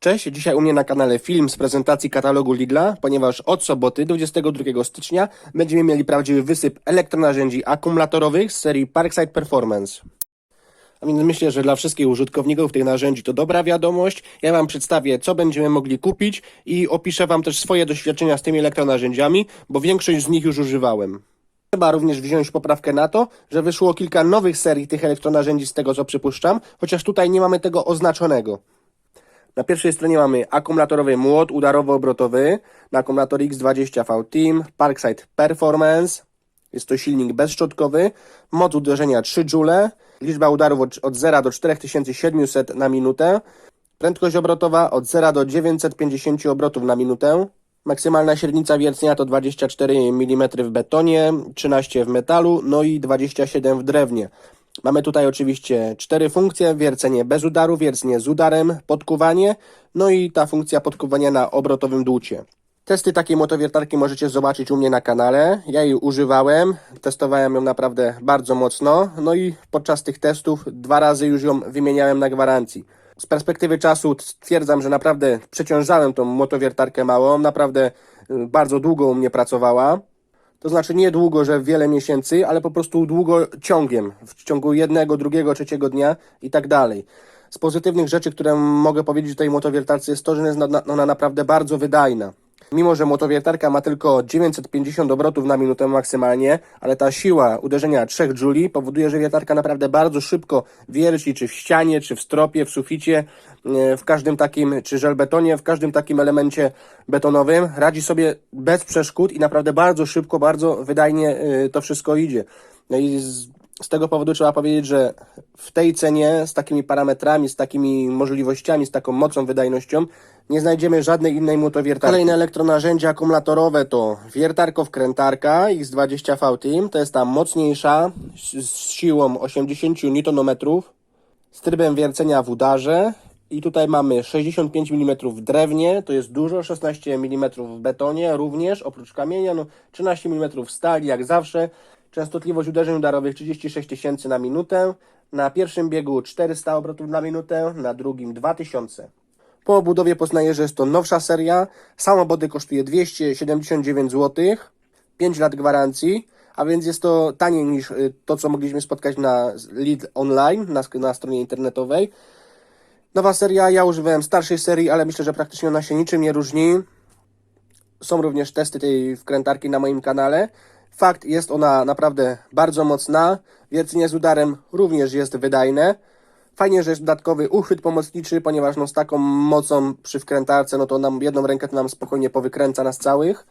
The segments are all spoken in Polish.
Cześć, dzisiaj u mnie na kanale film z prezentacji katalogu Lidla, ponieważ od soboty 22 stycznia będziemy mieli prawdziwy wysyp elektronarzędzi akumulatorowych z serii Parkside Performance. A więc myślę, że dla wszystkich użytkowników tych narzędzi to dobra wiadomość. Ja Wam przedstawię, co będziemy mogli kupić i opiszę Wam też swoje doświadczenia z tymi elektronarzędziami, bo większość z nich już używałem. Trzeba również wziąć poprawkę na to, że wyszło kilka nowych serii tych elektronarzędzi z tego, co przypuszczam, chociaż tutaj nie mamy tego oznaczonego. Na pierwszej stronie mamy akumulatorowy młot udarowo-obrotowy na akumulator X20V Team, Parkside Performance. Jest to silnik bezszczotkowy, moc uderzenia 3 Joule, liczba udarów od, od 0 do 4700 na minutę, prędkość obrotowa od 0 do 950 obrotów na minutę, maksymalna średnica wiercenia to 24 mm w betonie, 13 w metalu, no i 27 w drewnie. Mamy tutaj oczywiście cztery funkcje, wiercenie bez udaru, wiercenie z udarem, podkuwanie, no i ta funkcja podkuwania na obrotowym dłucie. Testy takiej motowiertarki możecie zobaczyć u mnie na kanale. Ja jej używałem, testowałem ją naprawdę bardzo mocno, no i podczas tych testów dwa razy już ją wymieniałem na gwarancji. Z perspektywy czasu stwierdzam, że naprawdę przeciążałem tą motowiertarkę małą, naprawdę y, bardzo długo u mnie pracowała. To znaczy nie długo, że wiele miesięcy, ale po prostu długo ciągiem, w ciągu jednego, drugiego, trzeciego dnia i tak dalej. Z pozytywnych rzeczy, które mogę powiedzieć o tej motowiertarce jest to, że jest na- ona naprawdę bardzo wydajna. Mimo, że motowiertarka ma tylko 950 obrotów na minutę maksymalnie, ale ta siła uderzenia 3 Joule powoduje, że wiertarka naprawdę bardzo szybko wierci, czy w ścianie, czy w stropie, w suficie, e, w każdym takim, czy żelbetonie, w każdym takim elemencie betonowym. Radzi sobie bez przeszkód i naprawdę bardzo szybko, bardzo wydajnie e, to wszystko idzie. No i z tego powodu trzeba powiedzieć, że w tej cenie, z takimi parametrami, z takimi możliwościami, z taką mocą, wydajnością, nie znajdziemy żadnej innej motowiertarki. Kolejne elektronarzędzia akumulatorowe to wiertarko-wkrętarka X20V Team, to jest ta mocniejsza, z, siłą 80 Nm, z trybem wiercenia w udarze. I tutaj mamy 65 mm w drewnie, to jest dużo, 16 mm w betonie również, oprócz kamienia, no 13 mm w stali, jak zawsze. Częstotliwość uderzeń udarowych 36 tysięcy na minutę. Na pierwszym biegu 400 obrotów na minutę, na drugim 2000. Po obudowie poznaję, że jest to nowsza seria. Sama body kosztuje 279 zł, 5 lat gwarancji, a więc jest to taniej niż y, to, co mogliśmy spotkać na Lidl Online, na, na stronie internetowej. Nowa seria, ja używałem starszej serii, ale myślę, że praktycznie ona się niczym nie różni. Są również testy tej wkrętarki na moim kanale. Fakt, jest ona naprawdę bardzo mocna. Wiercenie z udarem również jest wydajne. Fajnie, że jest dodatkowy uchwyt pomocniczy, ponieważ no, z taką mocą przy wkrętarce, no to nam jedną rękę to nam spokojnie powykręca nas całych.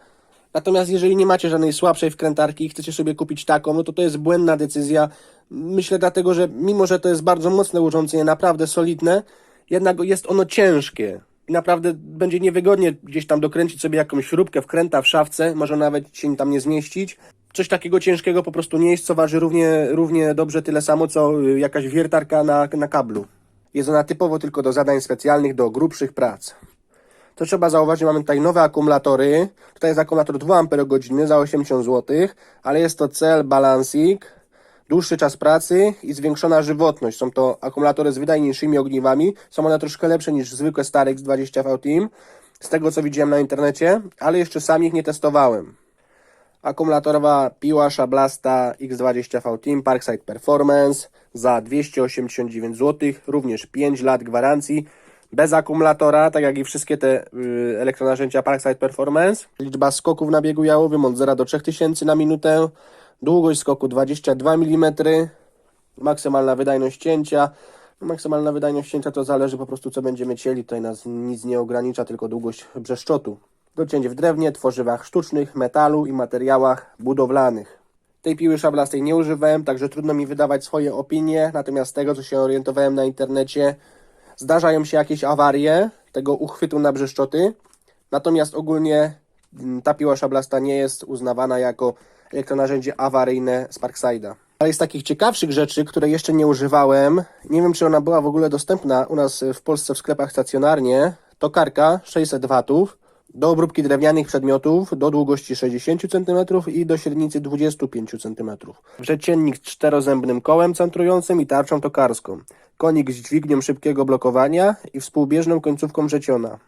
Natomiast jeżeli nie macie żadnej słabszej wkrętarki i chcecie sobie kupić taką, no to to jest błędna decyzja. Myślę dlatego, że mimo, że to jest bardzo mocne urządzenie, naprawdę solidne, jednak jest ono ciężkie. I naprawdę będzie niewygodnie gdzieś tam dokręcić sobie jakąś śrubkę wkręta w szafce, może nawet się tam nie zmieścić. Coś takiego ciężkiego po prostu nie jest, co waży równie, równie dobrze tyle samo, co y, jakaś wiertarka na, na kablu. Jest ona typowo tylko do zadań specjalnych, do grubszych prac. To trzeba zauważyć, mamy tutaj nowe akumulatory. Tutaj jest akumulator 2 Ah za 80 zł, ale jest to cel Balancing, dłuższy czas pracy i zwiększona żywotność. Są to akumulatory z wydajniejszymi ogniwami. Są one troszkę lepsze niż zwykłe stare X20V Team, z tego co widziałem na internecie, ale jeszcze sam ich nie testowałem. Akumulatorowa piła Shablasta X20V Team Parkside Performance za 289 zł, również 5 lat gwarancji. Bez akumulatora, tak jak i wszystkie te y, elektronarzędzia Parkside Performance. Liczba skoków na biegu jałowym od 0 do 3000 na minutę. Długość skoku 22 mm. Maksymalna wydajność cięcia. Maksymalna wydajność cięcia to zależy po prostu co będziemy cieli. Tutaj nas nic nie ogranicza, tylko długość brzeszczotu. Do cięć w drewnie, tworzywach sztucznych, metalu i materiałach budowlanych. Tej piły szablastej nie używałem, także trudno mi wydawać swoje opinie, natomiast z tego co się orientowałem na internecie, zdarzają się jakieś awarie tego uchwytu na brzeszczoty, natomiast ogólnie mm, ta piła szablasta nie jest uznawana jako elektronarzędzie awaryjne z Parkside'a. Ale z takich ciekawszych rzeczy, które jeszcze nie używałem, nie wiem czy ona była w ogóle dostępna u nas w Polsce w sklepach stacjonarnie, to karka 600 watów. Do obróbki drewnianych przedmiotów do długości 60 cm i do średnicy 25 cm. Wrzeciennik z czterozębnym kołem centrującym i tarczą tokarską. Konik z dźwignią szybkiego blokowania i współbieżną końcówką wrzeciona.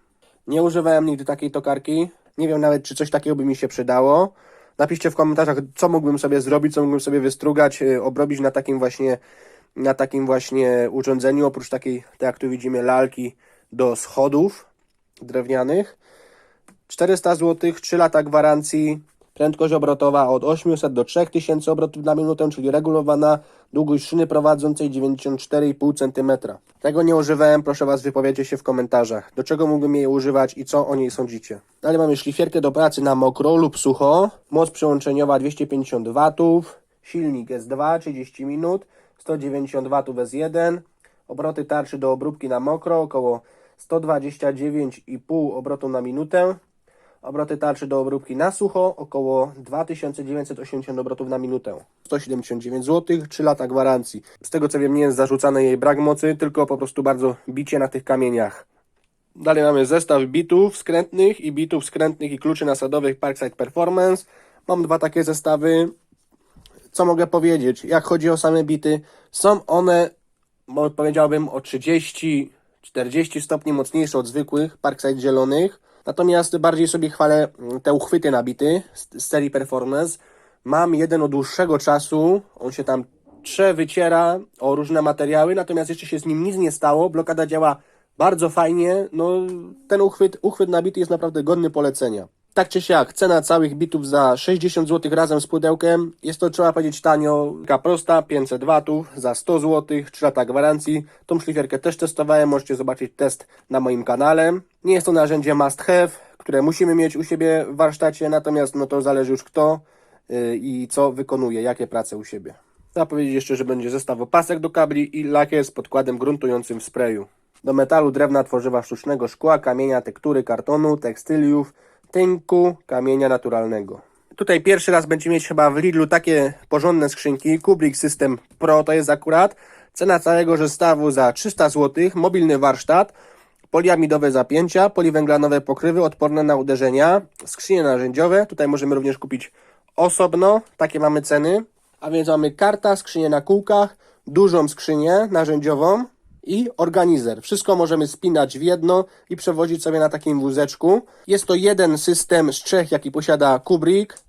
Nie używałem nigdy takiej tokarki. Nie wiem nawet, czy coś takiego by mi się przydało. Napiszcie w komentarzach, co mógłbym sobie zrobić, co mógłbym sobie wystrugać, yy, obrobić na takim właśnie, na takim właśnie urządzeniu, oprócz takiej, tak jak tu widzimy, lalki do schodów drewnianych. 400 zł, 3 lata gwarancji, prędkość obrotowa od 800 do 3000 obrotów na minutę, czyli regulowana, długość szyny prowadzącej 94,5 cm. Tego nie używałem, proszę Was wypowiedzcie się w komentarzach. Do czego mógłbym jej używać i co o niej sądzicie. Dalej mamy szlifierkę do pracy na mokro lub sucho, moc przełączeniowa 250 W, silnik S2 30 minut, 190 W S1, obroty tarczy do obróbki na mokro około 129,5 obrotu na minutę, Obroty tarczy do obróbki na sucho około 2980 obrotów na minutę. 179 zł, 3 lata gwarancji. Z tego co wiem nie jest zarzucany jej brak mocy, tylko po prostu bardzo bicie na tych kamieniach. Dalej mamy zestaw bitów skrętnych i bitów skrętnych i kluczy nasadowych Parkside Performance. Mam dwa takie zestawy. Co mogę powiedzieć? Jak chodzi o same bity, są one, powiedziałbym, o 30-40 stopni mocniejsze od zwykłych Parkside zielonych. Natomiast bardziej sobie chwalę mm, te uchwyty nabity z, serii Performance. Mam jeden od dłuższego czasu, on się tam trze, wyciera o różne materiały, natomiast jeszcze się z nim nic nie stało. Blokada działa bardzo fajnie. No, ten uchwyt, uchwyt nabity jest naprawdę godny polecenia. Tak czy siak, cena całych bitów za 60 zł razem z pudełkiem. Jest to, trzeba powiedzieć, tanio. Taka prosta, 500 watów za 100 zł, 3 lata gwarancji. Tą szlifierkę też testowałem, możecie zobaczyć test na moim kanale. Nie jest to narzędzie must have, które musimy mieć u siebie w warsztacie, natomiast no to zależy już kto yy, i co wykonuje, jakie prace u siebie. Trzeba powiedzieć jeszcze, że będzie zestaw opasek do kabli i lakier z podkładem gruntującym w sprayu. Do metalu, drewna, tworzywa sztucznego, szkła, kamienia, tektury, kartonu, tekstyliów, tynku, kamienia naturalnego. Tutaj pierwszy raz będziemy mieć chyba w Lidlu takie porządne skrzynki. Kubrick System Pro to jest akurat. Cena całego zestawu za 300 zł. Mobilny warsztat. Poliamidowe zapięcia, poliwęglanowe pokrywy odporne na uderzenia, skrzynie narzędziowe. Tutaj możemy również kupić osobno. Takie mamy ceny. A więc mamy karta, skrzynię na kółkach, dużą skrzynię narzędziową i organizer. Wszystko możemy spinać w jedno i przewozić sobie na takim wózeczku. Jest to jeden system z trzech, jaki posiada Kubrick.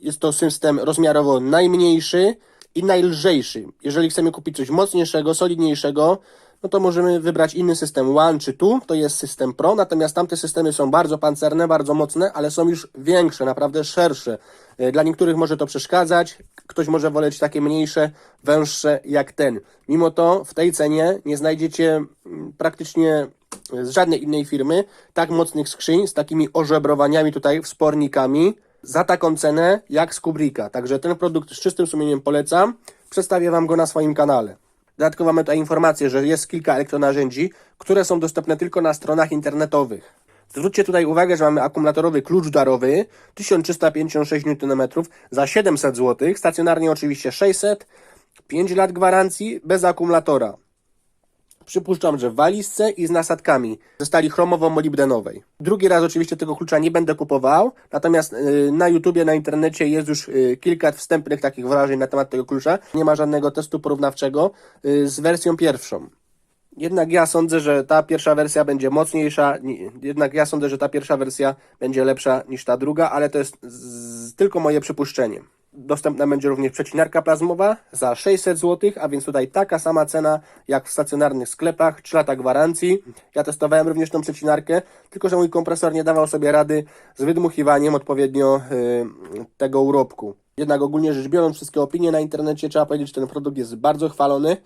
Jest to system rozmiarowo najmniejszy i najlżejszy. Jeżeli chcemy kupić coś mocniejszego, solidniejszego, no to możemy wybrać inny system One czy Two, to jest system Pro, natomiast tamte systemy są bardzo pancerne, bardzo mocne, ale są już większe, naprawdę szersze. E, Dla niektórych może to przeszkadzać, ktoś może woleć takie mniejsze, węższe jak ten. Mimo to w tej cenie nie znajdziecie mm, praktycznie z żadnej innej firmy tak mocnych skrzyń z takimi ożebrowaniami tutaj, wspornikami za taką cenę jak z Kubricka. Także ten produkt z czystym sumieniem polecam. Przedstawię Wam go na swoim kanale. Dodatkowo mamy tutaj informację, że jest kilka elektronarzędzi, które są dostępne tylko na stronach internetowych. Zwróćcie tutaj uwagę, że mamy akumulatorowy klucz darowy 1356 Nm za 700 zł, stacjonarnie oczywiście 600, 5 lat gwarancji bez akumulatora. Przypuszczam, że w walizce i z nasadkami ze stali chromowo-molibdenowej. Drugi raz oczywiście tego klucza nie będę kupował, natomiast yy, na YouTubie, na internecie jest już yy, kilka wstępnych takich wrażeń na temat tego klucza. Nie ma żadnego testu porównawczego yy, z wersją pierwszą. Jednak ja sądzę, że ta pierwsza wersja będzie mocniejsza, ni- jednak ja sądzę, że ta pierwsza wersja będzie lepsza niż ta druga, ale to jest tylko moje przypuszczenie. Dostępna będzie również przecinarka plazmowa za 600 zł, a więc tutaj taka sama cena jak w stacjonarnych sklepach, 3 lata gwarancji. Ja testowałem również tą przecinarkę, tylko że mój kompresor nie dawał sobie rady z wydmuchiwaniem odpowiednio y, tego urobku. Jednak ogólnie rzecz biorąc, wszystkie opinie na internecie trzeba powiedzieć, że ten produkt jest bardzo chwalony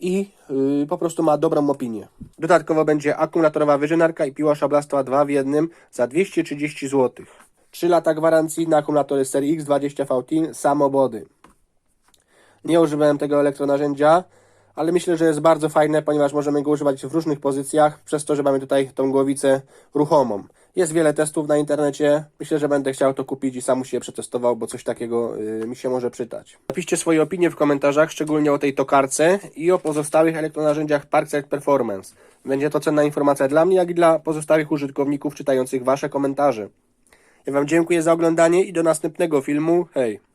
i yy, po prostu ma dobrą opinię. Dodatkowo będzie akumulatorowa wyżynarka i piła szablastwa 2 w jednym za 230 zł. 3 lata gwarancji na akumulatory serii X20 VT samobody. Nie używałem tego elektronarzędzia, ale myślę, że jest bardzo fajne, ponieważ możemy go używać w różnych pozycjach, przez to, że mamy tutaj tą głowicę ruchomą. Jest wiele testów na internecie. Myślę, że będę chciał to kupić i sam siebie przetestował, bo coś takiego y, mi się może przydać. Napiszcie swoje opinie w komentarzach, szczególnie o tej tokarce i o pozostałych elektronarzędziach Parkside Performance. Będzie to cenna informacja dla mnie, jak i dla pozostałych użytkowników czytających Wasze komentarze. Ja Wam dziękuję za oglądanie i do następnego filmu. Hej!